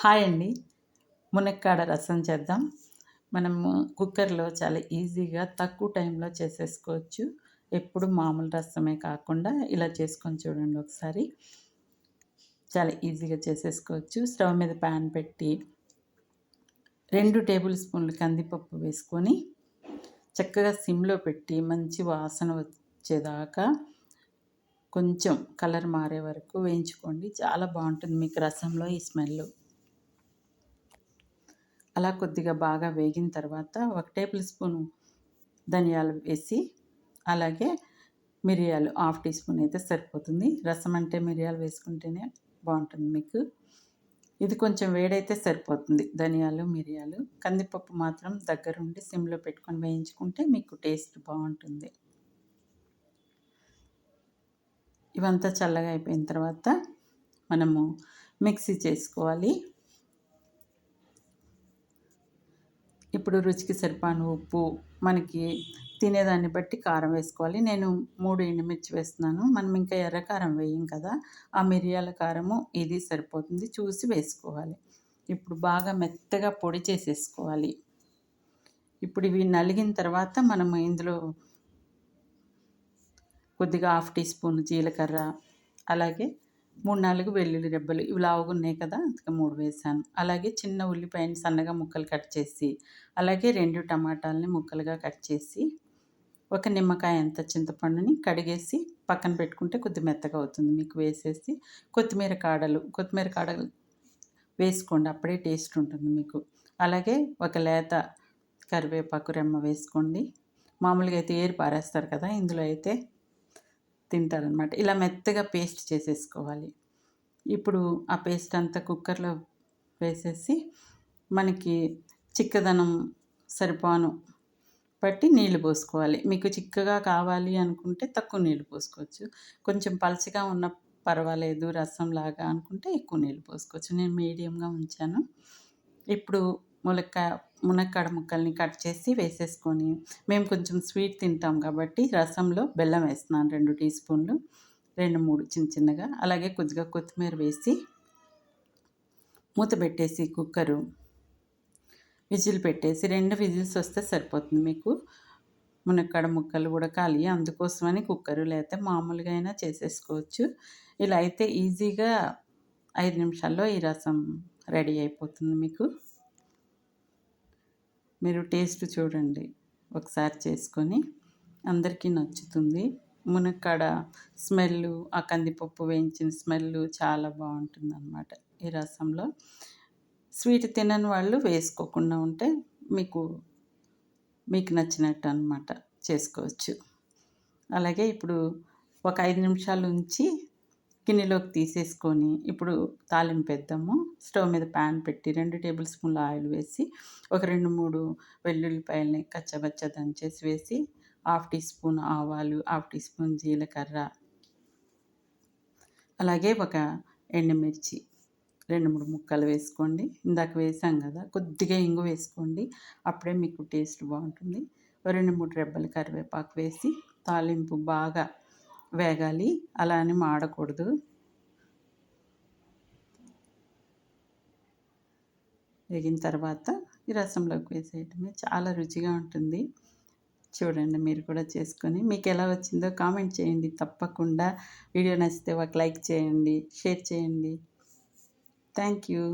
Hi అండి. మునక్కాడ రసం చేద్దాం. మనము కుక్కర్లో చాలా ఈజీగా తక్కువ టైంలో చేసేసుకోవచ్చు. ఎప్పుడు మామూలు రసమే కాకుండా ఇలా చేసుకొని చూడండి ఒకసారి. చాలా ఈజీగా చేసేసుకోవచ్చు. స్టవ్ మీద ప్యాన్ పెట్టి రెండు టేబుల్ స్పూన్లు కందిపప్పు వేసుకొని చక్కగా సిమ్లో పెట్టి మంచి వాసన వచ్చేదాకా కొంచెం కలర్ మారే వరకు వేయించుకోండి. చాలా బాగుంటుంది మీకు రసంలో ఈ స్మెల్. అలా కొద్దిగా బాగా వేగిన తర్వాత ఒక టేబుల్ స్పూన్ ధనియాలు వేసి అలాగే మిరియాలు హాఫ్ టీ స్పూన్ అయితే సరిపోతుంది. రసం అంటే మిరియాలు వేసుకుంటేనే బాగుంటుంది మీకు. ఇది కొంచెం వేడైతే సరిపోతుంది. ధనియాలు మిరియాలు కందిపప్పు మాత్రం దగ్గరుండి సిమ్లో పెట్టుకొని వేయించుకుంటే మీకు టేస్ట్ బాగుంటుంది. ఇవంతా చల్లగా అయిపోయిన తర్వాత మనము మిక్సీ చేసుకోవాలి. ఇప్పుడు రుచికి సరిపాను ఉప్పు మనకి తినేదాన్ని బట్టి కారం వేసుకోవాలి. నేను మూడు ఎండుమిర్చి వేస్తున్నాను. మనం ఇంకా ఎర్ర కారం వేయం కదా ఆ మిరియాల కారము ఇది సరిపోతుంది చూసి వేసుకోవాలి. ఇప్పుడు బాగా మెత్తగా పొడి చేసేసుకోవాలి. ఇప్పుడు ఇవి నలిగిన తర్వాత మనం ఇందులో కొద్దిగా హాఫ్ టీ స్పూన్ జీలకర్ర అలాగే మూడు నాలుగు వెల్లుల్లి రెబ్బలు ఇవి లావుగా ఉన్నాయి కదా అందుకే మూడు వేసాను అలాగే చిన్న ఉల్లిపాయని సన్నగా ముక్కలు కట్ చేసి అలాగే రెండు టమాటాలని ముక్కలుగా కట్ చేసి ఒక నిమ్మకాయ అంత చింతపండుని కడిగేసి పక్కన పెట్టుకుంటే కొద్ది మెత్తగా అవుతుంది. మీకు వేసేసి కొత్తిమీర కాడలు కొత్తిమీర కాడలు వేసుకోండి అప్పుడే టేస్ట్ ఉంటుంది మీకు. అలాగే ఒక లేత కరివేపాకు రెమ్మ వేసుకోండి. మామూలుగా అయితే ఏరు పారేస్తారు కదా ఇందులో అయితే తింటారనమాట ఇలా మెత్తగా పేస్ట్ చేసేసుకోవాలి. ఇప్పుడు ఆ పేస్ట్ అంతా కుక్కర్లో వేసేసి మనకి చిక్కదనం సరిపాను బట్టి నీళ్ళు పోసుకోవాలి. మీకు చిక్కగా కావాలి అనుకుంటే తక్కువ నీళ్ళు పోసుకోవచ్చు. కొంచెం పలచగా ఉన్న పర్వాలేదు రసం లాగా అనుకుంటే ఎక్కువ నీళ్ళు పోసుకోవచ్చు. నేను మీడియంగా ఉంచాను. ఇప్పుడు ములక్కాయ మునక్కాడ ముక్కల్ని కట్ చేసి వేసేసుకొని మేము కొంచెం స్వీట్ తింటాం కాబట్టి రసంలో బెల్లం వేస్తున్నాను రెండు టీ స్పూన్లు రెండు మూడు చిన్న చిన్నగా. అలాగే కొద్దిగా కొత్తిమీర వేసి మూత పెట్టేసి కుక్కరు విజిల్ పెట్టేసి రెండు విజిల్స్ వస్తే సరిపోతుంది మీకు. మునక్కాడ ముక్కలు కూడా కాలి అందుకోసమని కుక్కరు లేకపోతే మామూలుగా అయినా చేసేసుకోవచ్చు. ఇలా అయితే ఈజీగా ఐదు నిమిషాల్లో ఈ రసం రెడీ అయిపోతుంది మీకు. మీరు టేస్ట్ చూడండి. ఒకసారి చేసుకొని అందరికీ నచ్చుతుంది. మునక్కాడ స్మెల్ ఆ కందిపప్పు వేయించిన స్మెల్ చాలా బాగుంటుంది అనమాట ఈ రసంలో. స్వీట్ తినని వాళ్ళు వేసుకోకుండా ఉంటే మీకు మీకు నచ్చినట్టు అనమాట చేసుకోవచ్చు. అలాగే ఇప్పుడు ఒక ఐదు నిమిషాలు ఉంచి గిన్నెలోకి తీసేసుకొని ఇప్పుడు తాలింపు వేద్దాము. స్టవ్ మీద ప్యాన్ పెట్టి రెండు టేబుల్ స్పూన్ల ఆయిల్ వేసి ఒక రెండు మూడు వెల్లుల్లిపాయలని కచ్చబచ్చ దంచేసి వేసి హాఫ్ టీ స్పూన్ ఆవాలు హాఫ్ టీ స్పూన్ జీలకర్ర అలాగే ఒక ఎండుమిర్చి రెండు మూడు ముక్కలు వేసుకోండి. ఇందాక వేసాం కదా కొద్దిగా ఇంగు వేసుకోండి. అప్పుడే మీకు టేస్ట్ బాగుంటుంది. రెండు మూడు రెబ్బలు కరివేపాకు వేసి తాలింపు బాగా వేగాలి. అలా అని మాడకూడదు. వేగిన తర్వాత ఈ రసంలోకి వేసేయటమే చాలా రుచిగా ఉంటుంది. చూడండి మీరు కూడా చేసుకొని మీకు ఎలా వచ్చిందో కామెంట్ చేయండి. తప్పకుండా వీడియో నచ్చితే ఒక లైక్ చేయండి షేర్ చేయండి. Thank you.